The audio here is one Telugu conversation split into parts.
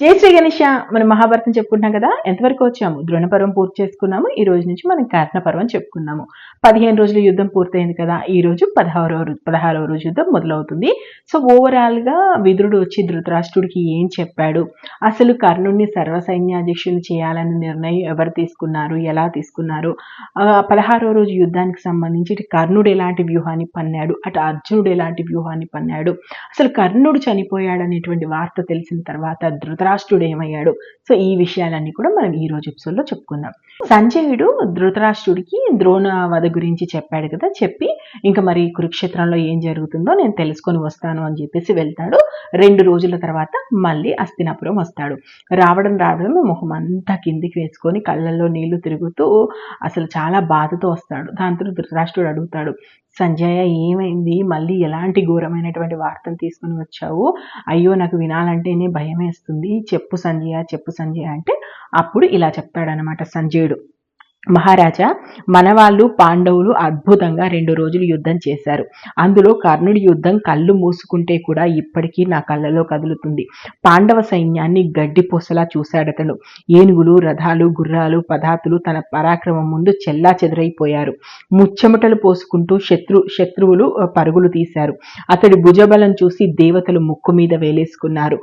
జై శ్రీ గణేష. మనం మహాభారతం చెప్పుకుంటున్నాం కదా? ఎంతవరకు వచ్చాము? ద్రోణపర్వం పూర్తి చేసుకున్నాము. ఈ రోజు నుంచి మనం పర్వం చెప్పుకున్నాము. పదిహేను రోజులు యుద్ధం పూర్తయింది కదా? ఈ రోజు పదహారవ రోజు పదహారవ రోజు యుద్ధం మొదలవుతుంది. సో ఓవరాల్గా విదురుడు వచ్చి ధృతరాష్ట్రుడికి ఏం చెప్పాడు? అసలు కర్ణుడిని సర్వసైన్యాధ్యక్షులు చేయాలని నిర్ణయం ఎవరు తీసుకున్నారు? ఎలా తీసుకున్నారు? పదహారవ రోజు యుద్ధానికి సంబంధించి ఇటు కర్ణుడు ఎలాంటి వ్యూహాన్ని పన్నాడు? అటు అర్జునుడు ఎలాంటి వ్యూహాన్ని పన్నాడు? అసలు కర్ణుడు చనిపోయాడు అనేటువంటి వార్త తెలిసిన తర్వాత ధృతరాష్ట్రుడు ఏమయ్యాడు? సో ఈ విషయాలన్నీ కూడా మనం ఈ రోజు ఎపిసోడ్లో చెప్పుకుందాం. సంజయుడు ధృతరాష్ట్రుడికి ద్రోణ వధ గురించి చెప్పాడు కదా చెప్పి ఇంకా మరి కురుక్షేత్రంలో ఏం జరుగుతుందో నేను తెలుసుకొని వస్తాను అని చెప్పేసి వెళ్తాడు. రెండు రోజుల తర్వాత మళ్ళీ అస్తినాపురం వస్తాడు. రావడం రావడం మొహం అంతా కిందికి వేసుకొని కళ్ళల్లో నీళ్ళు తిరుగుతూ అసలు చాలా బాధతో వస్తాడు. దాంతో ధృతరాష్ట్రుడు అడుగుతాడు సంజయ ఏమైంది? మళ్ళీ ఎలాంటి ఘోరమైనటువంటి వార్తలు తీసుకుని వచ్చావు? అయ్యో నాకు వినాలంటేనే భయం వేస్తుంది చెప్పు సంజయ చెప్పు సంజయ అంటే అప్పుడు ఇలా చెప్తాడనమాట సంజయుడు. మహారాజా మన వాళ్ళు పాండవులు అద్భుతంగా రెండు రోజులు యుద్ధం చేశారు. అందులో కర్ణుడి యుద్ధం కళ్ళు మూసుకుంటే కూడా ఇప్పటికీ నా కళ్ళలో కదులుతుంది. పాండవ సైన్యాన్ని గడ్డిపోసలా చూశాడతను. ఏనుగులు రథాలు గుర్రాలు పదాతులు తన పరాక్రమం ముందు చెల్లా చెదరైపోయారు. ముచ్చెమటలు పోసుకుంటూ శత్రు శత్రువులు పరుగులు తీశారు. అతడి భుజబలం చూసి దేవతలు ముక్కు మీద వేలేసుకున్నారు.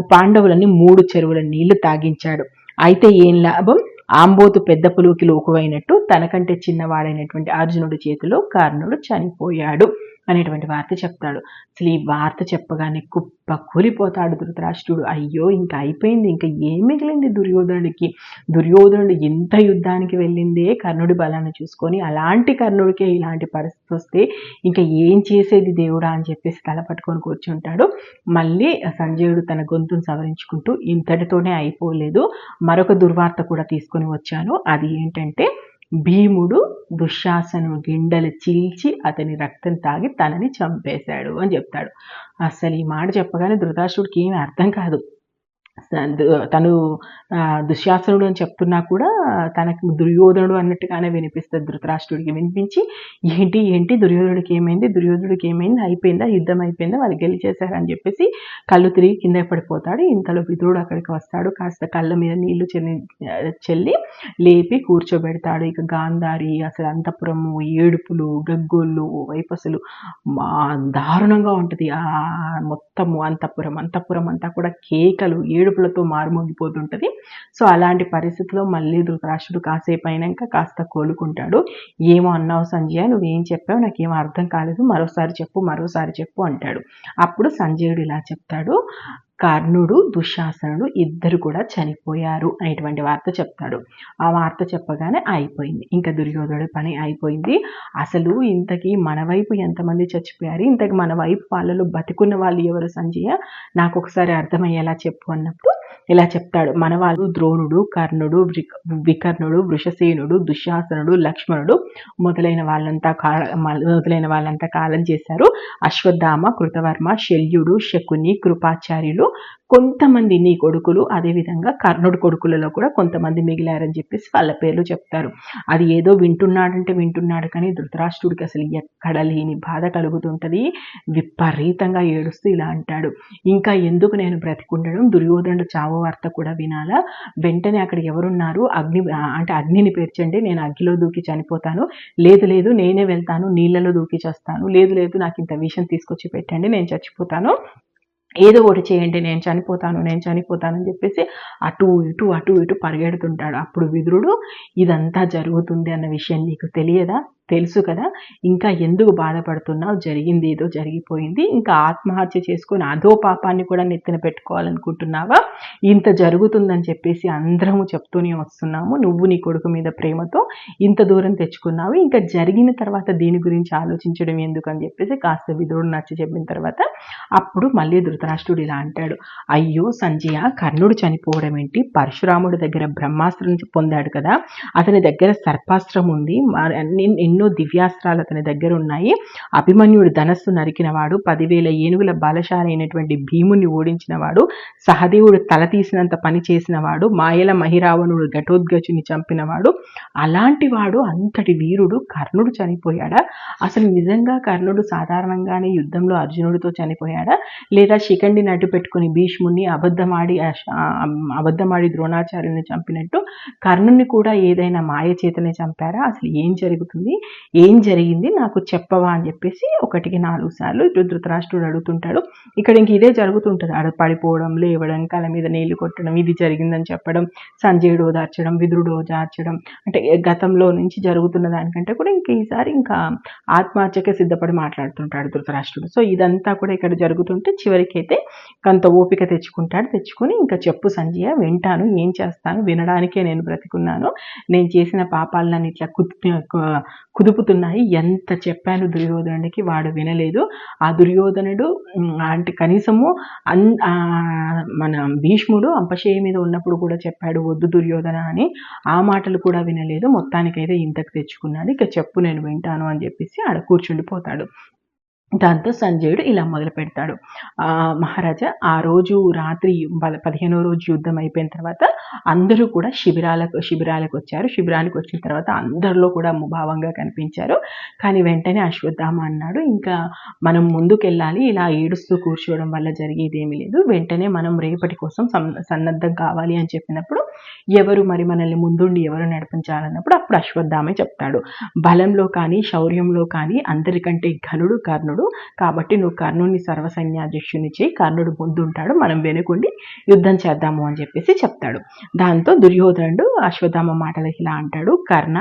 పాండవులని మూడు చెరువుల నీళ్ళు తాగించాడు. అయితే ఏం లాభం? ఆంబోతు పెద్ద పులుకి లోకువైనట్టు తనకంటే చిన్నవాడైనటువంటి అర్జునుడి చేతిలో కర్ణుడు చనిపోయాడు. అనేటువంటి వార్త చెప్తాడు. అసలు ఈ వార్త చెప్పగానే కుప్ప కూలిపోతాడు ధృతరాష్ట్రుడు. అయ్యో ఇంకా అయిపోయింది. ఇంకా ఏం మిగిలింది దుర్యోధనుడికి? దుర్యోధనుడు ఎంత యుద్ధానికి వెళ్ళిందే కర్ణుడి బలాన్ని చూసుకొని అలాంటి కర్ణుడికే ఇలాంటి పరిస్థితి వస్తే ఇంకా ఏం చేసేది దేవుడా అని చెప్పేసి తల పట్టుకొని కూర్చుంటాడు. మళ్ళీ సంజయుడు తన గొంతును సవరించుకుంటూ ఇంతటితోనే అయిపోలేదు. మరొక దుర్వార్త కూడా తీసుకొని వచ్చాను. అది ఏంటంటే భీముడు దుశ్శాసను గిండెలు చీల్చి అతని రక్తం తాగి తనని చంపేశాడు అని చెప్తాడు. అసలు ఈ మాట చెప్పగానే ధృతరాష్ట్రుడికి ఏమీ అర్థం కాదు. తను దుశ్శాసనుడు అని చెప్తున్నా కూడా తనకు దుర్యోధనుడు అన్నట్టుగానే వినిపిస్తుంది ధృతరాష్ట్రుడికి. వినిపించి ఏంటి ఏంటి దుర్యోధనుడికి ఏమైంది? దుర్యోధనుడికి ఏమైంది? అయిపోయిందా? యుద్ధం అయిపోయిందా? వాళ్ళు గెలిచేశారని చెప్పేసి కళ్ళు తిరిగి కింద పడిపోతాడు. ఇంతలో విదురుడు అక్కడికి వస్తాడు. కాస్త కళ్ళ మీద నీళ్ళు చెల్లి చెల్లి లేపి కూర్చోబెడతాడు. ఇక గాంధారి అసలు అంతపురము ఏడుపులు గగ్గోళ్ళు వైపు అసలు మా దారుణంగా ఉంటుంది. ఆ మొత్తము అంతపురం అంతపురం అంతా కూడా కేకలు ఏడు ఏడుపులతో మారుమోగిపోతుంటది. సో అలాంటి పరిస్థితిలో మళ్ళీ ధృతరాష్ట్రుడు కాసేపు అయినాక కాస్త కోలుకుంటాడు. ఏమో అన్నావు సంజయ్ నువ్వేం చెప్పావు? నాకేం అర్థం కాలేదు. మరోసారి చెప్పు మరోసారి చెప్పు అంటాడు. అప్పుడు సంజయుడు ఇలా చెప్తాడు. కర్ణుడు దుశ్శాసనుడు ఇద్దరు కూడా చనిపోయారు అనేటువంటి వార్త చెప్తాడు. ఆ వార్త చెప్పగానే అయిపోయింది. ఇంకా దుర్యోధనుడి పని అయిపోయింది. అసలు ఇంతకీ మన వైపు ఎంతమంది చచ్చిపోయారు? ఇంతకి మన వైపు వాళ్ళలో బతికున్న వాళ్ళు ఎవరు? సంజయ నాకు ఒకసారి అర్థమయ్యేలా చెప్పు అన్నప్పుడు ఇలా చెప్తాడు. మన వాళ్ళు ద్రోణుడు కర్ణుడు వికర్ణుడు వృషసేనుడు దుశ్శాసనుడు లక్ష్మణుడు మొదలైన వాళ్ళంతా కాల మొదలైన వాళ్ళంతా కాలం చేశారు. అశ్వత్థామ కృతవర్మ శల్యుడు శకుని కృపాచార్యులు కొంతమంది నీ కొడుకులు అదేవిధంగా కర్ణుడు కొడుకులలో కూడా కొంతమంది మిగిలారని చెప్పేసి వాళ్ళ పేర్లు చెప్తారు. అది ఏదో వింటున్నాడంటే వింటున్నాడు కానీ ధృతరాష్ట్రుడికి అసలు ఎక్కడ లేని బాధ కలుగుతుంటది. విపరీతంగా ఏడుస్తూ ఇలా అంటాడు. ఇంకా ఎందుకు నేను బ్రతికుండడం? దుర్యోధనుడు చావు వార్త కూడా వినాలా? వెంటనే అక్కడ ఎవరున్నారు? అగ్ని అంటే అగ్నిని పేర్చండి నేను అగ్నిలో దూకి చనిపోతాను. లేదు లేదు నేనే వెళ్తాను నీళ్ళలో దూకి చేస్తాను. లేదు లేదు నాకు ఇంత విషయం తీసుకొచ్చి పెట్టండి నేను చచ్చిపోతాను. ఏదో ఒకటి చేయండి నేను చనిపోతాను నేను చనిపోతాను అని చెప్పేసి అటు ఇటు అటు ఇటు పరిగెడుతుంటాడు. అప్పుడు విదురుడు ఇదంతా జరుగుతుంది అన్న విషయం నీకు తెలియదా? తెలుసు కదా ఇంకా ఎందుకు బాధపడుతున్నావు? జరిగింది ఏదో జరిగిపోయింది. ఇంకా ఆత్మహత్య చేసుకొని అదో పాపాన్ని కూడా నెత్తిన పెట్టుకోవాలనుకుంటున్నావా? ఇంత జరుగుతుందని చెప్పేసి అందరము చెప్తూనే వస్తున్నాము. నువ్వు నీ కొడుకు మీద ప్రేమతో ఇంత దూరం తెచ్చుకున్నావు. ఇంకా జరిగిన తర్వాత దీని గురించి ఆలోచించడం ఎందుకని చెప్పేసి కాస్త విధుడు నచ్చ చెప్పిన తర్వాత అప్పుడు మళ్ళీ ధృతరాష్ట్రుడు ఇలా అంటాడు. అయ్యో సంజయ కర్ణుడు చనిపోవడం ఏంటి? పరశురాముడి దగ్గర బ్రహ్మాస్త్రం పొందాడు కదా. అతని దగ్గర సర్పాస్త్రం ఉంది. మరి ఎన్ని- ఎన్నో దివ్యాస్త్రాలు అతని దగ్గర ఉన్నాయి. అభిమన్యుడు ధనస్సు నరికినవాడు పదివేల ఏనుగుల బలశాలైనటువంటి భీముని ఓడించినవాడు సహదేవుడు తల తీసినంత పని చేసినవాడు మాయల మహిరావణుడు ఘటోద్గచుని చంపినవాడు అలాంటి వాడు అంతటి వీరుడు కర్ణుడు చనిపోయాడా? అసలు నిజంగా కర్ణుడు సాధారణంగానే యుద్ధంలో అర్జునుడితో చనిపోయాడా? లేదా శిఖండి నటు పెట్టుకుని భీష్ముని అబద్ధమాడి అబద్ధమాడి ద్రోణాచార్యుని చంపినట్టు కర్ణుని కూడా ఏదైనా మాయ చేతనే చంపారా? అసలు ఏం జరుగుతుంది? ఏం జరిగింది నాకు చెప్పవా అని చెప్పేసి ఒకటికి నాలుగు సార్లు ఇటు ధృతరాష్ట్రుడు అడుగుతుంటాడు. ఇక్కడ ఇంక ఇదే జరుగుతుంటుంది. ఆడ పడిపోవడం లేవడం కల మీద నీళ్ళు కొట్టడం ఇది జరిగిందని చెప్పడం సంజయుడు ఓదార్చడం విదురుడు ఓదార్చడం అంటే గతంలో నుంచి జరుగుతున్న దానికంటే కూడా ఇంక ఈసారి ఇంకా ఆత్మహత్యకే సిద్ధపడి మాట్లాడుతుంటాడు ధృతరాష్ట్రుడు. సో ఇదంతా కూడా ఇక్కడ జరుగుతుంటే చివరికైతే కొంత ఓపిక తెచ్చుకుంటాడు. తెచ్చుకొని ఇంకా చెప్పు సంజయ వింటాను ఏం చేస్తాను వినడానికే నేను బ్రతికున్నాను. నేను చేసిన పాపాలను ఇట్లా కుదు కుదుపుతున్నాయి. ఎంత చెప్పాను దుర్యోధనుడికి వాడు వినలేదు. ఆ దుర్యోధనుడు అంటే కనీసము అన్ ఆ, మన భీష్ముడు అంపశయ మీద ఉన్నప్పుడు కూడా చెప్పాడు వద్దు దుర్యోధన అని. ఆ మాటలు కూడా వినలేదు. మొత్తానికైతే ఇంతకు తెచ్చుకున్నాడు. ఇక చెప్పు నేను వింటాను అని చెప్పేసి ఆడ కూర్చుండిపోతాడు. దాంతో సంజయుడు ఇలా మొదలు పెడతాడు. మహారాజా ఆ రోజు రాత్రి పదిహేనో రోజు యుద్ధం అయిపోయిన తర్వాత అందరూ కూడా శిబిరాలకు శిబిరాలకు వచ్చారు. శిబిరానికి వచ్చిన తర్వాత అందరిలో కూడా ముభావంగా కనిపించారు. కానీ వెంటనే అశ్వత్థామ అన్నాడు ఇంకా మనం ముందుకెళ్ళాలి ఇలా ఏడుస్తూ కూర్చోవడం వల్ల జరిగేది ఏమీ లేదు. వెంటనే మనం రేపటి కోసం సన్నద్ధం కావాలి అని చెప్పినప్పుడు ఎవరు మరి మనల్ని ముందుండి ఎవరు నడిపించాలన్నప్పుడు అప్పుడు అశ్వత్థామే చెప్తాడు. బలంలో కానీ శౌర్యంలో కానీ అందరికంటే ఘనుడు కర్ణుడు కాబట్టి నువ్వు కర్ణుని సర్వసైన్యాధ్యక్షుని చేయి. కర్ణుడు ముందుంటాడు. మనం వెనుకుండి యుద్ధం చేద్దాము అని చెప్పేసి చెప్తాడు. దాంతో దుర్యోధనుడు అశ్వత్థామ మాటలకి ఇలా అంటాడు. కర్ణ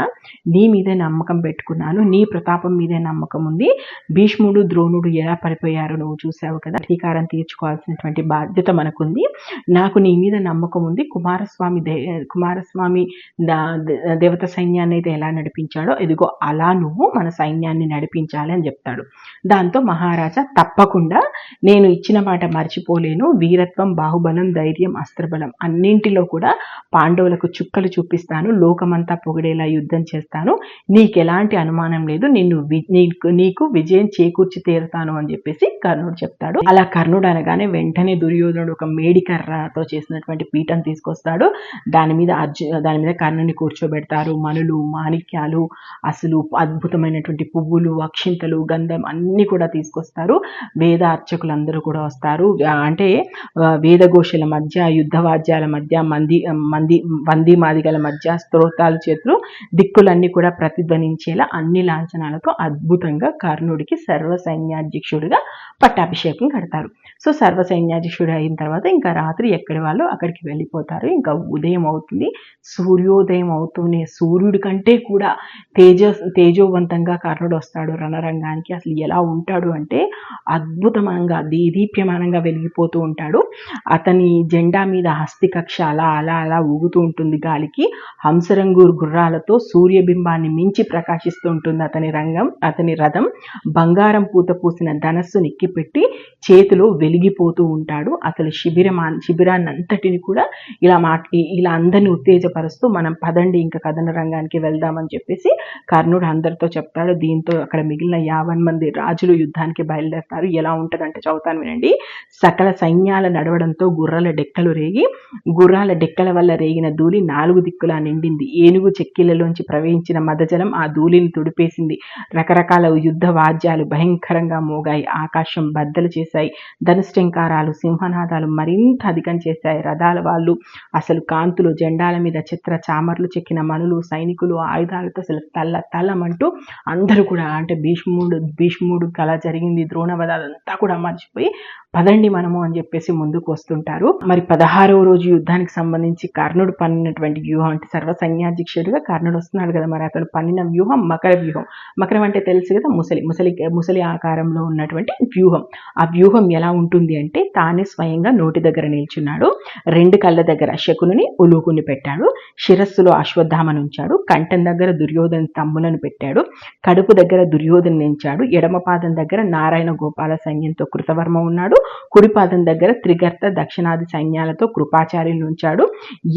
నీ మీదే నమ్మకం పెట్టుకున్నాను. నీ ప్రతాపం మీదే నమ్మకం ఉంది. భీష్ముడు ద్రోణుడు ఎలా పడిపోయారు నువ్వు చూసావు కదా. అధికారం తీర్చుకోవాల్సినటువంటి బాధ్యత మనకుంది. నాకు నీ మీద నమ్మకం ఉంది. కుమారస్వామి దే కుమారస్వామి దేవత సైన్యాన్ని అయితే ఎలా నడిపించాడో? ఇదిగో అలా నువ్వు మన సైన్యాన్ని నడిపించాలి అని చెప్తాడు. దాంతో మహారాజా తప్పకుండా నేను ఇచ్చిన మాట మర్చిపోలేను. వీరత్వం బాహుబలం ధైర్యం అస్త్రబలం అన్నింటిలో కూడా పాండవులకు చుక్కలు చూపిస్తాను. లోకమంతా పొగిడేలా యుద్ధం చేస్తాను. నీకు ఎలాంటి అనుమానం లేదు. నిన్ను నీకు నీకు విజయం చేకూర్చి తీరుతాను అని చెప్పేసి కర్ణుడు చెప్తాడు. అలా కర్ణుడు అనగానే వెంటనే దుర్యోధనుడు ఒక మేడికర్రతో చేసినటువంటి పీఠం తీసుకొస్తాడు. దాని మీద అర్జు దాని మీద కర్ణుని కూర్చోబెడతారు. మనులు మాణిక్యాలు అసలు అద్భుతమైనటువంటి పువ్వులు అక్షింతలు గంధం అన్ని కూడా కూడా తీసుకొస్తారు. వేద అర్చకులందరూ కూడా వస్తారు. అంటే వేదఘోషల మధ్య యుద్ధ వాద్యాల మధ్య మంది మంది వంది మాదిగల మధ్య స్తోత్రాలు చేతులు దిక్కులన్నీ కూడా ప్రతిధ్వనించేలా అన్ని లాంఛనాలతో అద్భుతంగా కర్ణుడికి సర్వ సైన్యాధ్యక్షుడిగా పట్టాభిషేకం కడతారు. సో సర్వ సైన్యాధ్యక్షుడు అయిన తర్వాత ఇంకా రాత్రి ఎక్కడి వాళ్ళు అక్కడికి వెళ్ళిపోతారు. ఇంకా ఉదయం అవుతుంది. సూర్యోదయం అవుతూనే సూర్యుడి కంటే కూడా తేజ తేజోవంతంగా కర్ణుడు వస్తాడు రణరంగానికి. అసలు ఎలా ఉంటాడు అంటే అద్భుతమంగా దీదీప్యమానంగా వెలిగిపోతూ ఉంటాడు. అతని జెండా మీద హస్తికక్ష అలా అలా అలా ఊగుతూ ఉంటుంది గాలికి. హంసరంగు గుర్రాలతో సూర్యబింబాన్ని మించి ప్రకాశిస్తూ ఉంటుంది అతని రంగం అతని రథం. బంగారం పూత పూసిన ధనస్సు నెక్కిపెట్టి చేతిలో వెలిగిపోతూ ఉంటాడు. అసలు శిబిరమా శిబిరాన్ని అంతటిని కూడా ఇలా మాట ఇలా అందరిని ఉత్తేజపరుస్తూ మనం పదండి ఇంకా కథన రంగానికి వెళ్దామని చెప్పేసి కర్ణుడు అందరితో చెప్తాడు. దీంతో అక్కడ మిగిలిన యావన్ మంది రాజులు యుద్ధానికి బయలుదేరుతారు ఎలా ఉంటుందంటే చదువుతాను వినండి. సకల సైన్యాల నడవడంతో గుర్రాల డెక్కలు రేగి గుర్రాల డెక్కల వల్ల రేగిన ధూళి నాలుగు దిక్కులా నిండింది. ఏనుగు చెక్కిలలోంచి ప్రవహించిన మదజలం ఆ ధూళిని తుడిపేసింది. రకరకాల యుద్ధ వాద్యాలు భయంకరంగా మోగాయి. ఆకాశం బద్దలు చేశాయి. ధనుష్టంకారాలు సింహనాదాలు మరింత అధికం చేశాయి. రథాల వాళ్ళు అసలు కాంతులు జెండాల మీద చిత్ర చామర్లు చెక్కిన మనులు సైనికులు ఆయుధాలతో అసలు తల్ల తల్లమంటూ అందరూ కూడా అంటే భీష్ముడు భీష్ముడు అలా జరిగింది. ద్రోణవధ అదంతా కూడా మర్చిపోయి పదండి మనము అని చెప్పేసి ముందుకు వస్తుంటారు మరి పదహారవ రోజు యుద్ధానికి సంబంధించి కర్ణుడు పన్నినటువంటి వ్యూహం అంటే సర్వ సైన్యాధ్యక్షుడిగా కర్ణుడు వస్తున్నాడు కదా మరి. అతను పన్నిన వ్యూహం మకర వ్యూహం. మకరం అంటే తెలుసు కదా ముసలి. ముసలి ముసలి ఆకారంలో ఉన్నటువంటి వ్యూహం. ఆ వ్యూహం ఎలా ఉంటుంది అంటే తానే స్వయంగా నోటి దగ్గర నిల్చున్నాడు. రెండు కళ్ళ దగ్గర శకునుని ఉలుకుని పెట్టాడు. శిరస్సులో అశ్వత్థామను ఉంచాడు. కంఠం దగ్గర దుర్యోధన తమ్ములను పెట్టాడు. కడుపు దగ్గర దుర్యోధన నించాడు. ఎడమపాదం పాదం దగ్గర నారాయణ గోపాల సైన్యంతో కృతవర్మ ఉన్నాడు. కుడి పాదం దగ్గర త్రిగర్త దక్షిణాది సైన్యాలతో కృపాచార్యులు ఉంచాడు.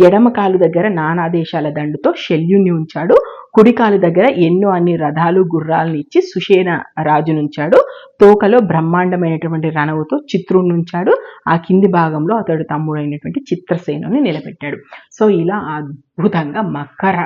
ఎడమ కాలు దగ్గర నానా దేశాల దండుతో శల్యుని ఉంచాడు. కుడికాలు దగ్గర ఎన్నో అన్ని రథాలు గుర్రాలను ఇచ్చి సుషేన రాజునుంచాడు తోకలో బ్రహ్మాండమైనటువంటి రణవుతో చిత్రుణ్ణుంచాడు ఉంచాడు. ఆ కింది భాగంలో అతడు తమ్ముడైనటువంటి చిత్రసేనుని నిలబెట్టాడు. సో ఇలా అద్భుతంగా మకర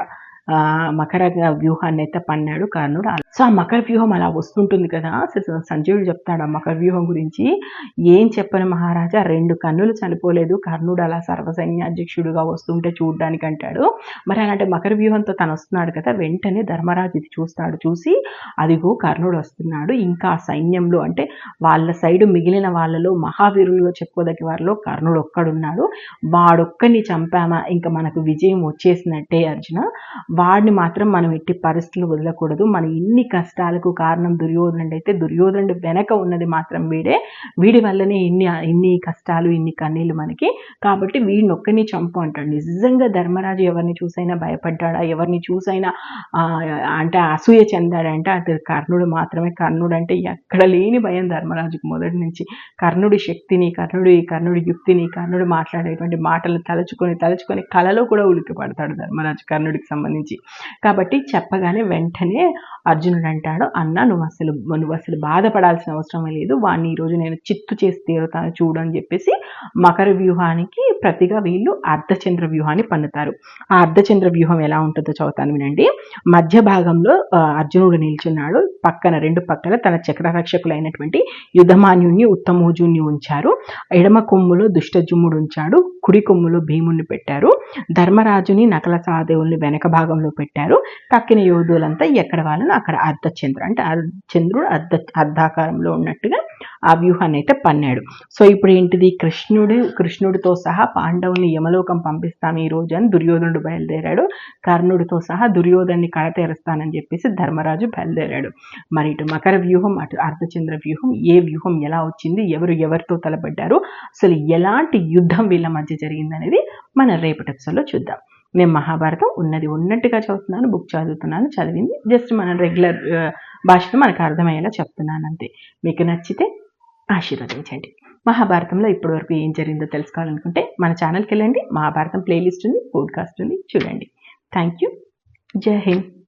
ఆ, మకర వ్యూహాన్ని అయితే పన్నాడు కర్ణుడు. సో ఆ మకర వ్యూహం అలా వస్తుంటుంది కదా. స- చెప్తాడు ఆ మకర వ్యూహం గురించి. ఏం చెప్పను మహారాజా? రెండు కన్నులు చనిపోలేదు. కర్ణుడు అలా సర్వసైన్యాధ్యక్షుడుగా వస్తుంటే చూడడానికి అంటాడు మరి అలాంటి మకర వ్యూహంతో తను వస్తున్నాడు కదా వెంటనే ధర్మరాజు ఇది చూస్తాడు. చూసి అదిగో కర్ణుడు వస్తున్నాడు. ఇంకా ఆ సైన్యంలో అంటే వాళ్ళ సైడు మిగిలిన వాళ్ళలో మహావీరులుగా చెప్పుకోదగ్గ వారిలో కర్ణుడు ఒక్కడున్నాడు. వాడొక్కని చంపామా? ఇంకా మనకు విజయం వచ్చేసినట్టే అర్జున. వాడిని మాత్రం మనం ఎట్టి పరిస్థితులు వదలకూడదు. మన ఇన్ని కష్టాలకు కారణం దుర్యోధనుడు అయితే దుర్యోధనుడు వెనక ఉన్నది మాత్రం వీడే. వీడి వల్లనే ఇన్ని ఇన్ని కష్టాలు ఇన్ని కన్నీళ్ళు మనకి. కాబట్టి వీడిని ఒక్కరిని చంపు అంటాడు. నిజంగా ధర్మరాజు ఎవరిని చూసైనా భయపడ్డాడా? ఎవరిని చూసైనా అంటే అసూయ చెందాడంటే అది కర్ణుడు మాత్రమే. కర్ణుడు అంటే ఎక్కడ లేని భయం ధర్మరాజుకు మొదటి నుంచి. కర్ణుడి శక్తిని కర్ణుడి కర్ణుడి యుక్తిని కర్ణుడు మాట్లాడేటువంటి మాటలు తలుచుకొని తలుచుకొని కలలో కూడా ఉలికిపడతాడు ధర్మరాజు కర్ణుడికి సంబంధించి. కాబట్టి చెప్పగానే వెంటనే అర్జునుడు అంటాడు అన్న నువ్వు అసలు నువ్వు అసలు బాధపడాల్సిన అవసరం లేదు. వాడిని ఈరోజు నేను చిత్తు చేసి తీరుతాను చూడు అని చెప్పేసి మకర వ్యూహానికి ప్రతిగా వీళ్ళు అర్ధచంద్ర వ్యూహాన్ని పన్నుతారు. ఆ అర్ధచంద్ర వ్యూహం ఎలా ఉంటుందో చదువుతాను వినండి. మధ్య భాగంలో అర్జునుడు నిల్చున్నాడు. పక్కన రెండు పక్కన తన చక్రరక్షకులైనటువంటి యుధమాన్యుని ఉత్తమోజుణ్ణి ఉంచారు. ఎడమ కొమ్ములో దుష్టజుమ్ముడు ఉంచాడు. కుడి కొమ్ములో భీముణ్ణి పెట్టారు. ధర్మరాజుని నకల సహదేవుల్ని వెనక భాగంలో పెట్టారు. తక్కిన యోధులంతా ఎక్కడ వాళ్ళని అక్కడ అర్ధచంద్ర అంటే అర్ధ- చంద్రుడు అర్ధ అర్ధాకారంలో ఉన్నట్టుగా ఆ వ్యూహాన్ని అయితే పన్నాడు. సో ఇప్పుడు ఏంటిది? కృష్ణుడు కృష్ణుడితో సహా పాండవుని యమలోకం పంపిస్తాను ఈ రోజు అని దుర్యోధనుడు బయలుదేరాడు. కర్ణుడితో సహా దుర్యోధన్ని కడతేరుస్తానని చెప్పేసి ధర్మరాజు బయలుదేరాడు. మరి ఇటు మకర వ్యూహం అటు అర్ధచంద్ర వ్యూహం ఏ వ్యూహం ఎలా వచ్చింది? ఎవరు ఎవరితో తలపడ్డారు? అసలు ఎలాంటి యుద్ధం వీళ్ళ మధ్య జరిగిందనేది మనం రేపటి ఎపిసోడ్లో చూద్దాం. నేను మహాభారతం ఉన్నది ఉన్నట్టుగా చదువుతున్నాను బుక్ చదువుతున్నాను చదివింది. జస్ట్ మన రెగ్యులర్ భాషలో మనకు అర్థమయ్యేలా చెప్తున్నాను అంతే. మీకు నచ్చితే ఆశీర్వదించండి. మహాభారతంలో ఇప్పటివరకు ఏం జరిగిందో తెలుసుకోవాలనుకుంటే మన ఛానల్కి వెళ్ళండి. మహాభారతం ప్లేలిస్ట్ ఉంది పోడ్కాస్ట్ ఉంది చూడండి. థ్యాంక్ యూ జై హింద్.